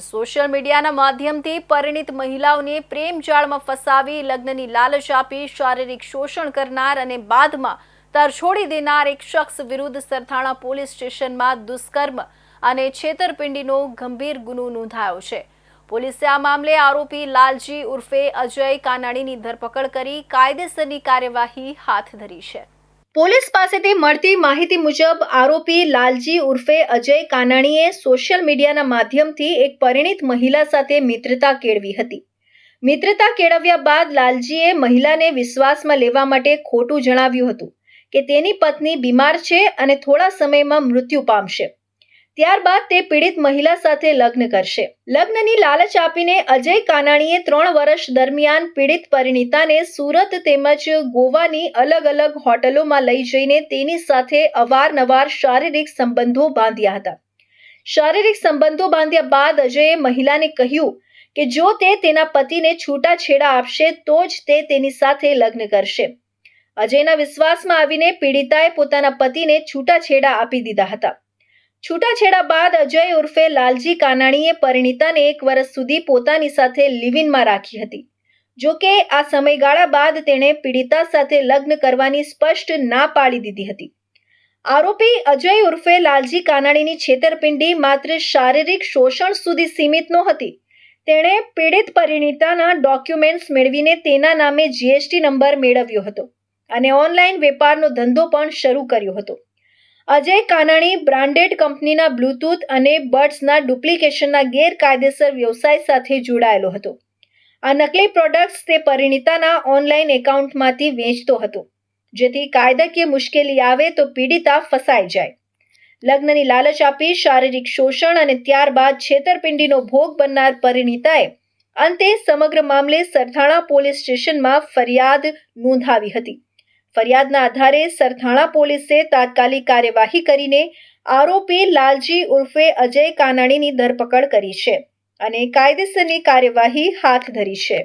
Social મીડિયાના માધ્યમથી પરિણીત મહિલાઓને પ્રેમ જાળમાં ફસાવી, લગ્નની લાલચ આપી, શારીરિક શોષણ કરનાર અને બાદમાં તરછોડી દેનાર એક શખ્સ વિરુદ્ધ સરથાણા પોલીસ સ્ટેશનમાં દુષ્કર્મ અને છેતરપિંડીનો ગંભીર ગુનો નોંધાયો છે. પોલીસે આ મામલે આરોપી લાલજી ઉર્ફે અજય કાનાણીની ધરપકડ કરી કાયદેસરની કાર્યવાહી હાથ ધરી છે. પોલીસ પાસેથી મળતી માહિતી મુજબ, આરોપી લાલજી ઉર્ફે અજય કાનાણીએ સોશિયલ મીડિયાના માધ્યમથી એક પરિણીત મહિલા સાથે મિત્રતા કેળવી હતી. મિત્રતા કેળવ્યા બાદ લાલજીએ મહિલાને વિશ્વાસમાં લેવા માટે ખોટું જણાવ્યું હતું કે તેની પત્ની બીમાર છે અને થોડા સમયમાં મૃત્યુ પામશે. ત્યારબાદ તે પીડિત મહિલા સાથે લગ્ન કરશે. લગ્નની લાલચ આપીને અજય કાનાણીએ ત્રણ વર્ષ દરમિયાન પીડિત પરિણીતાને સુરત તેમજ ગોવાની અલગ અલગ હોટલોમાં લઈ જઈને તેની સાથે અવારનવાર શારીરિક સંબંધો બાંધ્યા હતા. શારીરિક સંબંધો બાંધ્યા બાદ અજયે મહિલાને કહ્યું કે જો તે તેના પતિને છૂટાછેડા આપશે, તો જ તે તેની સાથે લગ્ન કરશે. અજયના વિશ્વાસમાં આવીને પીડિતાએ પોતાના પતિને છૂટાછેડા આપી દીધા હતા. છૂટાછેડા બાદ અજય ઉર્ફે લાલજી કાનાણીએ પરિણીતાને એક વર્ષ સુધી પોતાની સાથે લિવિનમાં રાખી હતી. જો કે આ સમયગાળા બાદ તેણે પીડિતા સાથે લગ્ન કરવાની સ્પષ્ટ ના પાડી દીધી હતી. આરોપી અજય ઉર્ફે લાલજી કાનાણીની છેતરપિંડી માત્ર શારીરિક શોષણ સુધી સીમિત નહોતી. તેણે પીડિત પરિણીતાના ડોક્યુમેન્ટ્સ મેળવીને તેના નામે જીએસટી નંબર મેળવ્યો હતો અને ઓનલાઈન વેપારનો ધંધો પણ શરૂ કર્યો હતો. અજય કાનાણી બ્રાન્ડેડ કંપનીના બ્લૂટૂથ અને બર્ડ્સના ડુપ્લિકેશનના ગેરકાયદેસર વ્યવસાય સાથે જોડાયેલો હતો. આ નકલી પ્રોડક્ટ્સ તે પરિણીતાના ઓનલાઈન એકાઉન્ટમાંથી વેચતો હતો. જેથી કાયદાકીય મુશ્કેલી આવે તો પીડિતા ફસાઈ જાય. લગ્નની લાલચ આપી શારીરિક શોષણ અને ત્યારબાદ છેતરપિંડીનો ભોગ બનનાર પરિણીતાએ અંતે સમગ્ર મામલે સરથાણા પોલીસ સ્ટેશનમાં ફરિયાદ નોંધાવી હતી. ફરિયાદના આધારે સરથાણા પોલીસે તાત્કાલિક કાર્યવાહી કરીને આરોપી લાલજી ઉર્ફે અજય કાનાણીની ધરપકડ કરી છે અને કાયદેસરની કાર્યવાહી હાથ ધરી છે.